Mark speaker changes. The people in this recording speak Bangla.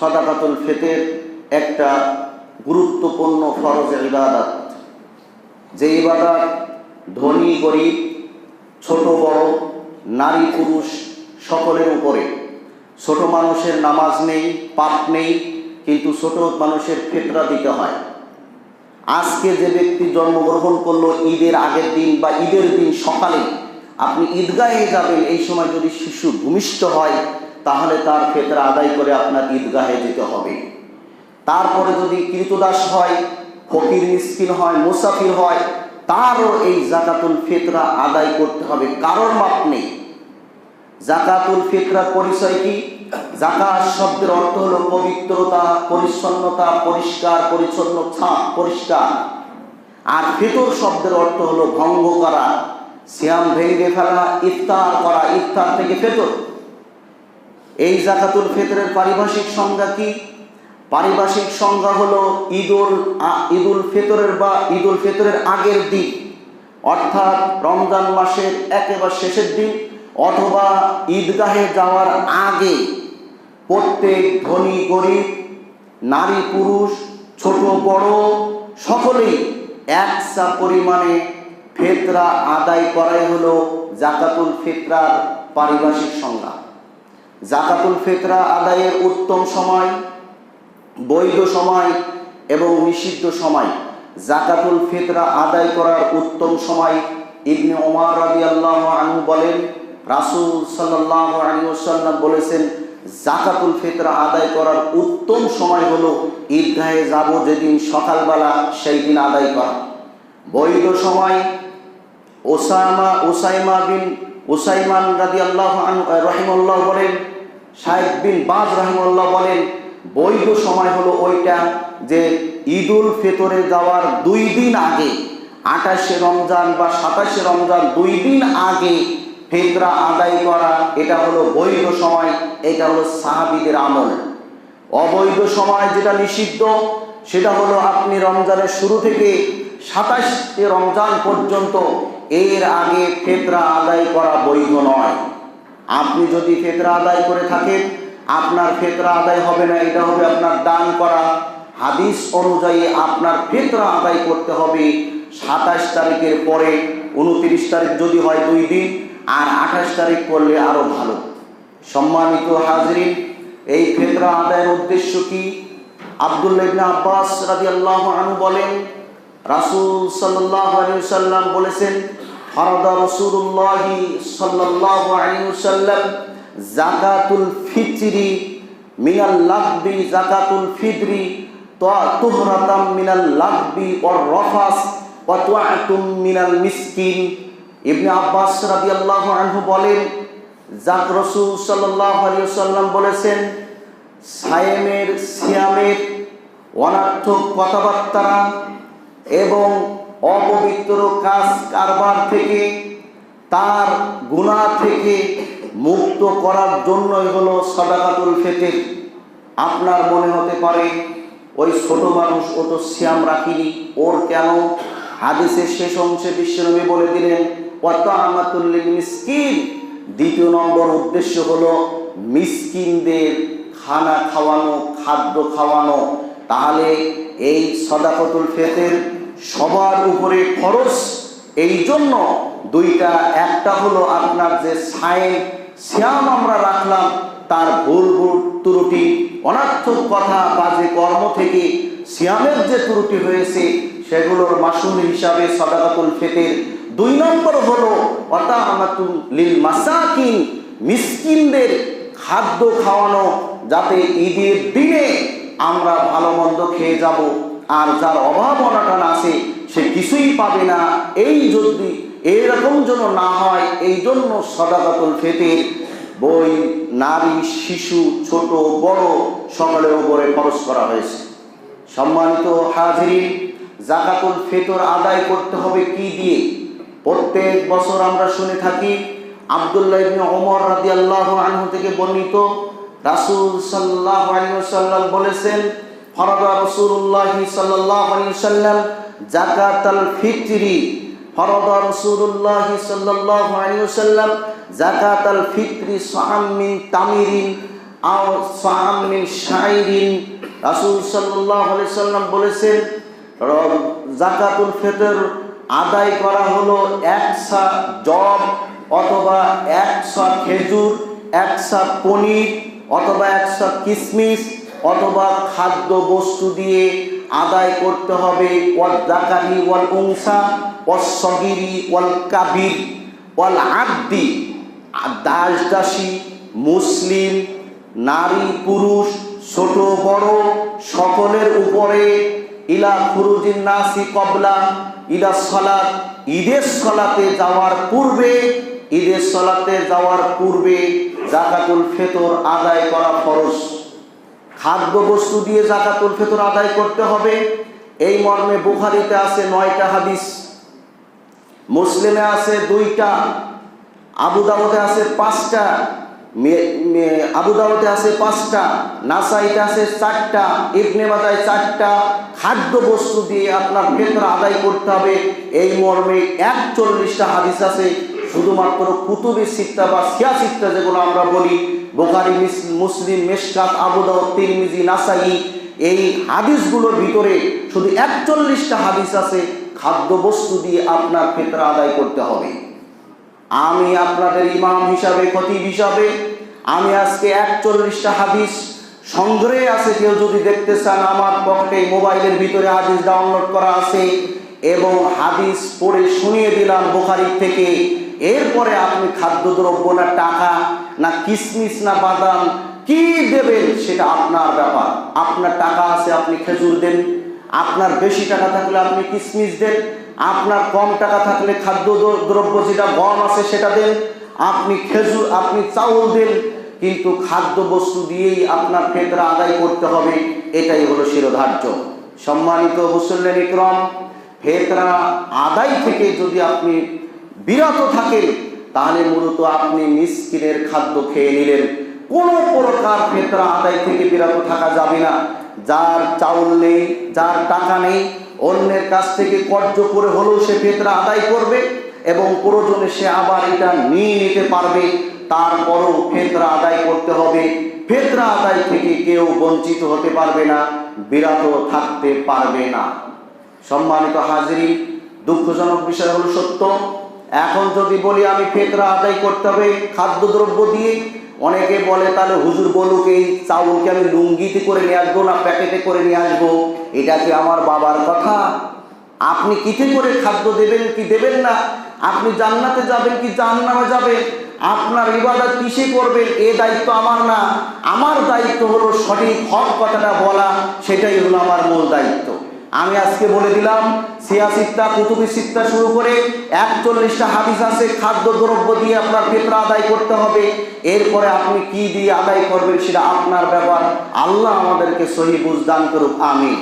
Speaker 1: সদাকাতুল ফেতের একটা গুরুত্বপূর্ণ ফরজ ইবাদত। যে ইবাদত ধনী, গরিব, ছোট, বড়, নারী, পুরুষ সকলের উপরে। ছোট মানুষের নামাজ নেই পাপ নেই, কিন্তু ছোট মানুষের ফেতরা দিতে হয়। আজকে যে ব্যক্তি জন্মগ্রহণ করল ঈদের আগের দিন বা ঈদের দিন সকালে, আপনি ঈদগাহে যাবেন, এই সময় যদি শিশু ভূমিষ্ঠ হয় তাহলে তার ফেতরা আদায় করে আপনার ঈদগাহে যেতে হবে। তারপরে যদি কৃতদাস হয়, ফকির মিসকিন হয়, মুসাফির হয়, তারও এই জাকাতুল ফেতরা আদায় করতে হবে। কারোর মাপ নেই। জাকাতুল ফিতরার পরিচয় কি? জাকাত শব্দের অর্থ হলো পবিত্রতা, পরিচ্ছন্নতা, পরিষ্কার, পরিচ্ছন্ন, ছাপ, পরিষ্কার। আর ফিতর শব্দের অর্থ হলো ভঙ্গ করা শ্যাম ভেঙে ফেলা, ইফতার করা, ইফতার থেকে ফেতর। এই জাকাতুল ফিতরের পারিভাষিক সংজ্ঞা কি? পারিভাষিক সংজ্ঞা হলো ঈদুল ঈদুল ফিতরের বা ঈদুল ফিতরের আগের দিন। অর্থাৎ রমজান মাসের একেবারে শেষের দিন অথবা ঈদগাহে যাওয়ার আগে প্রত্যেক ধনী, গরিব, নারী, পুরুষ, ছোট, বড় সকলেই একসা পরিমাণে ফেতরা আদায় করাই হলো জাকাতুল ফিতরার পারিভাষিক সংজ্ঞা। জাকাতুল ফেতরা আদায়ের উত্তম সময়, বৈধ সময় এবং নিষিদ্ধ সময়। জাকাতুল ফেতরা আদায় করার উত্তম সময় ইবনে ওমর রাদি আল্লাহ আনহু বলেন, রাসুল সাল্লাহ আলী ওসাল্লাম বলেছেন, জাকাতুল ফেতরা আদায় করার উত্তম সময় হলো ঈদগাহে যাব যেদিন সকালবেলা সেই দিন আদায় করা। বৈধ সময় ওসামা, ওসাইমা বিন ওসাইমান রাদি আল্লাহ রহিমুল্লাহ বলেন সাহেব বিন বাজ রহিমুল্লাহ বলেন, বৈধ সময় হলো ওইটা যে ঈদুল ফেতরে যাওয়ার দুই দিন আগে, আঠাশে রমজান বা সাতাশে রমজান দুই দিন আগে ফেতরা আদায় করা, এটা হলো বৈধ সময়, এটা হলো সাহাবিদের আমল। অবৈধ সময় যেটা নিষিদ্ধ, সেটা হলো আপনি রমজানের শুরু থেকে সাতাশে রমজান পর্যন্ত এর আগে ফেতরা আদায় করা বৈধ নয়। আপনি যদি ফেতরা আদায় করে থাকেন, আপনার ফেতরা আদায় হবে না, এটা হবে আপনার দান করা। হাদিস অনুযায়ী আপনার ফেতরা আদায় করতে হবে সাতাশ তারিখের পরে, উনত্রিশ তারিখ যদি হয় দুই দিন, আর আঠাশ তারিখ করলে আরও ভালো। সম্মানিত হাজরিন, এই ফেতরা আদায়ের উদ্দেশ্য কি? আব্দুল্লাহ ইবনে আব্বাস রাদিয়াল্লাহু আনহু বলেন রাসূল সাল্লাল্লাহু আলাইহি সাল্লাম বলেছেন, ফারাদা রাসূলুল্লাহ সাল্লাল্লাহু আলাইহি সাল্লাম যাকাতুল ফিতরি মিনাল লাগবি যাকাতুল ফিতরি তুহরাতাম মিনাল লাগবি ওয়ার রফাস ওয়া তুআতুম মিনাল মিসকিন। ইবনে আব্বাস রাদিয়াল্লাহু আনহু বলেন, যাক রসুল আলাইহি সাল্লাম বলেছেন, সায়েমের সিয়ামের অনার্থক কথাবার্তা এবং অপবিত্র কাজ কারবার থেকে, তার গুণা থেকে মুক্ত করার জন্যই হলো সদাকাতুল ফেতের। আপনার মনে হতে পারে, ওই ছোট মানুষ ও তো শ্যাম রাখিনি, ওর কেন? হাদিসের শেষ অংশে বিশ্বনবী বলে দিলেন অত আমাতুল্লিল মিসকিন দ্বিতীয় নম্বর উদ্দেশ্য হলো মিসকিনদের খানা খাওয়ানো, খাদ্য খাওয়ানো। তাহলে এই সদাকতুল ফেতের সবার উপরে খরচ এই জন্য দুইটা, একটা হলো আপনার যে সাইন শ্যাম আমরা রাখলাম, তার ভুল ভুল ত্রুটি, অনার্থক কথা বা যে কর্ম থেকে শ্যামের যে ত্রুটি হয়েছে, সেগুলোর মাসুল হিসাবে সদাকাতুল ফেতের। দুই নম্বর হলো অতামাতুল লিল মাসাকিন, মিসকিনদের খাদ্য খাওয়ানো, যাতে ঈদের দিনে আমরা ভালো মন্দ খেয়ে যাব। আর যার অভাব অনাটন আছে, সে কিছুই পাবে না। এই যদি এরকম যেন না হয়, এই জন্য সদাকাতুল ফেতের বই, নারী, শিশু, ছোট, বড়, সকলের উপরে খরচ করা হয়েছে। সম্মানিত হাজিরিন, জাকাতুল ফেতর আদায় করতে হবে কি দিয়ে? প্রত্যেক বছর আমরা শুনে থাকি, আব্দুল্লাহ ইবনে ওমর থেকে বর্ণিত রাসূল সাল্লাল্লাহু আলাইহি বলেছেন ফরাদা রাসূলুল্লাহ সাল্লাল্লাহু আলাইহি ওয়াসাল্লাম জাকাতাল ফিতরি। ফরাদা রাসূলুল্লাহ সাল্লাল্লাহু আলাইহি ওয়াসাল্লাম জাকাতাল ফিতরি সাআম তামিরিন আও সাম মিন শাইরিন। রাসূল আলাইহি সাল্লাম বলেছেন জাকাতুল ফিতর আদায় করা হলো একসা জব অথবা একশা খেজুর একশা পনির অথবা একশা কিশমিশ অথবা খাদ্য বস্তু দিয়ে আদায় করতে হবে। দাস দাসী, মুসলিম, নারী, পুরুষ, ছোট, বড়, সকলের উপরে ইলা ফুরুজিন নাসি কবলা, ইলা সলাত, ঈদের সলাতে যাওয়ার পূর্বে, ঈদের সলাতে যাওয়ার পূর্বে জাকাতুল ফেতর আদায় করা ফরজ। খাদ্য বস্তু দিয়ে জাকাতুল ফেতর আদায় করতে হবে। এই মর্মে বুখারিতে আছে নয়টা হাদিস, মুসলিমে আছে দুইটা, আবু দাউদে আছে পাঁচটা, মে- মে- আবু আছে পাঁচটা, নাসাইতে আছে চারটা, ইবনে মাজায় চারটা। খাদ্য বস্তু দিয়ে আপনার ফেতর আদায় করতে হবে। এই মর্মে একচল্লিশটা হাদিস আছে, শুধুমাত্র কুতুবে সিত্তা বা সিয়া সিত্তা যেগুলো আমরা বলি মিস- মুসলিম মেশকাত আবু দাউদ তিরমিজি, নাসাই, এই হাদিসগুলোর ভিতরে শুধু একচল্লিশটা হাদিস আছে খাদ্য বস্তু দিয়ে আপনার ফেতরা আদায় করতে হবে। আমি আপনাদের ইমাম হিসাবে, খতিব হিসাবে, আমি আজকে একচল্লিশটা হাদিস সংগ্রহে আছে, কেউ যদি দেখতে চান, আমার পকেটে মোবাইলের ভিতরে হাদিস ডাউনলোড করা আছে, এবং হাদিস পড়ে শুনিয়ে দিলাম বোখারির থেকে। এরপরে আপনি খাদ্যদ্রব্য না, টাকা না কিসমিস, না বাদাম, কি দেবেন সেটা আপনার ব্যাপার। আপনার টাকা আছে, আপনি খেজুর দেন। আপনার বেশি টাকা থাকলে আপনি কিসমিস দেন। আপনার কম টাকা থাকলে খাদ্য দ্রব্য যেটা গম আছে সেটা দেন। আপনি খেজুর, আপনি চাউল দেন। কিন্তু খাদ্য বস্তু দিয়েই আপনার ফেতরা আদায় করতে হবে, এটাই হলো শিরোধার্য। সম্মানিত মুসল্লেন ইকরম, ফেতরা আদায় থেকে যদি আপনি বিরত থাকেন তাহলে মূলত আপনি মিসকিনের খাদ্য খেয়ে নিলেন। কোনো প্রকার ফেতরা আদায় থেকে বিরত থাকা যাবে না। যার চাউল নেই, যার টাকা নেই, অন্যের কাছ থেকে কর্য করে হলেও সে ফেতরা আদায় করবে এবং প্রয়োজনে সে আবার এটা নিয়ে নিতে পারবে। তারপরও ফেতরা আদায় করতে হবে। ফেতরা আদায় থেকে কেউ বঞ্চিত হতে পারবে না, বিরত থাকতে পারবে না। সম্মানিত হাজিরি দুঃখজনক বিষয় হলো সত্য। এখন যদি বলি আমি ফেতরা আদায় করতে হবে, খাদ্যদ্রব্য দিয়ে, অনেকে বলে তাহলে হুজুর বলুক, এই চাউলকে আমি লুঙ্গিতে করে নিয়ে আসব না প্যাকেটে করে নিয়ে আসব? এটা কি আমার বাবার কথা? আপনি কিতে করে খাদ্য দেবেন কি দেবেন না? আপনি জান্নাতে যাবেন কি জাহান্নামে যাবেন? আপনার ইবাদত কিসে করবেন? এ দায়িত্ব আমার না। আমার দায়িত্ব হলো সঠিক হক কথাটা বলা, সেটাই হলো আমার মূল দায়িত্ব। আমি আজকে বলে দিলাম, সিয়া সিত্তা, কুতুবি সিত্তা শুরু করে একচল্লিশটা হাদিস আছে খাদ্য দ্রব্য দিয়ে আপনার পেপরা আদায় করতে হবে। এরপরে আপনি কি দিয়ে আদায় করবেন সেটা আপনার ব্যাপার আল্লাহ আমাদেরকে সহি বুঝদান করুক আমি